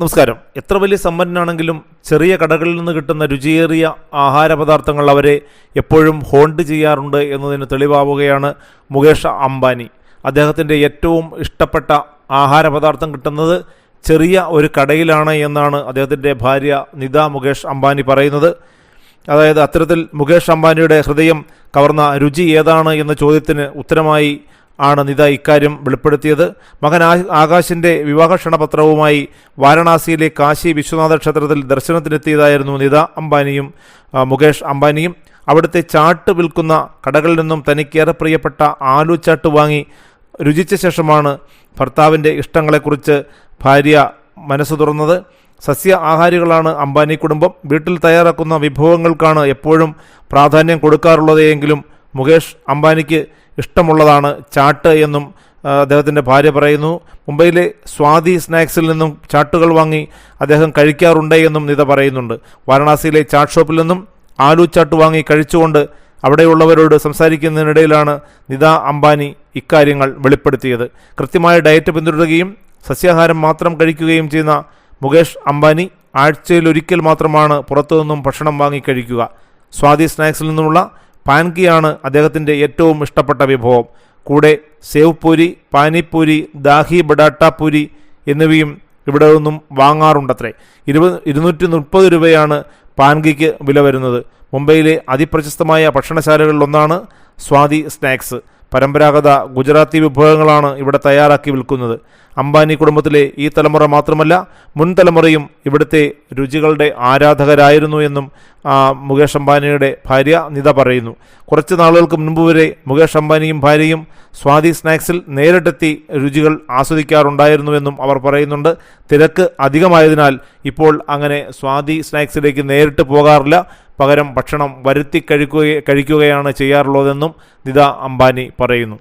നമസ്കാരം. എത്ര വലിയ സമ്പന്നനാണെങ്കിലും ചെറിയ കടകളിൽ നിന്ന് കിട്ടുന്ന രുചിയേറിയ ആഹാര പദാർത്ഥങ്ങൾ അവരെ എപ്പോഴും ഹോണ്ട് ചെയ്യാറുണ്ട് എന്നതിന് തെളിവാവുകയാണ് മുകേഷ് അംബാനി. അദ്ദേഹത്തിന്റെ ഏറ്റവും ഇഷ്ടപ്പെട്ട ആഹാര പദാർത്ഥം കിട്ടുന്നത് ചെറിയ ഒരു കടയിലാണ് എന്നാണ് അദ്ദേഹത്തിന്റെ ഭാര്യ നിത മുകേഷ് അംബാനി പറയുന്നത്. അതായത് അത്തരത്തിൽ മുകേഷ് അംബാനിയുടെ ഹൃദയം കവർന്ന രുചി ഏതാണ് എന്ന ചോദ്യത്തിന് ഉത്തരമായി ആണ് നിത ഇക്കാര്യം വെളിപ്പെടുത്തിയത്. മകൻ ആകാശിന്റെ വിവാഹ ക്ഷണപത്രവുമായി വാരണാസിയിലെ കാശി വിശ്വനാഥ ക്ഷേത്രത്തിൽ ദർശനത്തിനെത്തിയതായിരുന്നു നിത അംബാനിയും മുകേഷ് അംബാനിയും. അവിടുത്തെ ചാട്ട് വിൽക്കുന്ന കടകളിൽ നിന്നും തനിക്കേറെ പ്രിയപ്പെട്ട ആലു ചാട്ട് വാങ്ങി രുചിച്ച ശേഷമാണ് ഭർത്താവിന്റെ ഇഷ്ടങ്ങളെക്കുറിച്ച് ഭാര്യ മനസ്സ് തുറന്നത്. സസ്യ ആഹാരികളാണ് അംബാനി കുടുംബം. വീട്ടിൽ തയ്യാറാക്കുന്ന വിഭവങ്ങൾക്കാണ് എപ്പോഴും പ്രാധാന്യം കൊടുക്കാറുള്ളത് എങ്കിലും മുകേഷ് അംബാനിക്ക് ഇഷ്ടമുള്ളതാണ് ചാട്ട് എന്നും അദ്ദേഹത്തിന്റെ ഭാര്യ പറയുന്നു. മുംബൈയിലെ സ്വാതി സ്നാക്സിൽ നിന്നും ചാട്ടുകൾ വാങ്ങി അദ്ദേഹം കഴിക്കാറുണ്ട് എന്നും നിത പറയുന്നുണ്ട്. വാരണാസിയിലെ ചാട്ട് ഷോപ്പിൽ നിന്നും ആലു ചാട്ട് വാങ്ങി കഴിച്ചുകൊണ്ട് അവിടെയുള്ളവരോട് സംസാരിക്കുന്നതിനിടയിലാണ് നിത അംബാനി ഇക്കാര്യങ്ങൾ വെളിപ്പെടുത്തിയത്. കൃത്യമായ ഡയറ്റ് പിന്തുടരുകയും സസ്യാഹാരം മാത്രം കഴിക്കുകയും ചെയ്യുന്ന മുകേഷ് അംബാനി ആഴ്ചയിലൊരിക്കൽ മാത്രമാണ് പുറത്തുനിന്നും ഭക്ഷണം വാങ്ങി കഴിക്കുക. സ്വാതി സ്നാക്സിൽ നിന്നുമുള്ള പാൻകിയാണ് അദ്ദേഹത്തിന്റെ ഏറ്റവും ഇഷ്ടപ്പെട്ട വിഭവം. കൂടെ സേവ് പൂരി പാനിപ്പൂരി ദാഹി ബഡാട്ട പൂരി എന്നിവയും ഇവിടെ നിന്നും വാങ്ങാറുണ്ടത്രേ. ഇരുപത് ഇരുന്നൂറ്റി മുപ്പത് രൂപയാണ് പാൻകിക്ക് വില വരുന്നത്. മുംബൈയിലെ അതിപ്രശസ്തമായ ഭക്ഷണശാലകളിലൊന്നാണ് സ്വാതി സ്നാക്സ്. പരമ്പരാഗത ഗുജറാത്തി വിഭവങ്ങളാണ് ഇവിടെ തയ്യാറാക്കി വിൽക്കുന്നത്. അംബാനി കുടുംബത്തിലെ ഈ തലമുറ മാത്രമല്ല മുൻ തലമുറയും ഇവിടുത്തെ രുചികളുടെ ആരാധകരായിരുന്നു എന്നും മുകേഷ് അംബാനിയുടെ ഭാര്യ നിത പറയുന്നു. കുറച്ച് നാളുകൾക്ക് മുൻപ് വരെ മുകേഷ് അംബാനിയും ഭാര്യയും സ്വാതി സ്നാക്സിൽ നേരിട്ടെത്തി രുചികൾ ആസ്വദിക്കാറുണ്ടായിരുന്നുവെന്നും അവർ പറയുന്നുണ്ട്. തിരക്ക് അധികമായതിനാൽ ഇപ്പോൾ അങ്ങനെ സ്വാതി സ്നാക്സിലേക്ക് നേരിട്ട് പോകാറില്ല. പകരം ഭക്ഷണം വരുത്തി കഴിക്കുക കഴിക്കുകയാണ് ചെയ്യാറുള്ളതെന്നും നിത അംബാനി പറയുന്നു.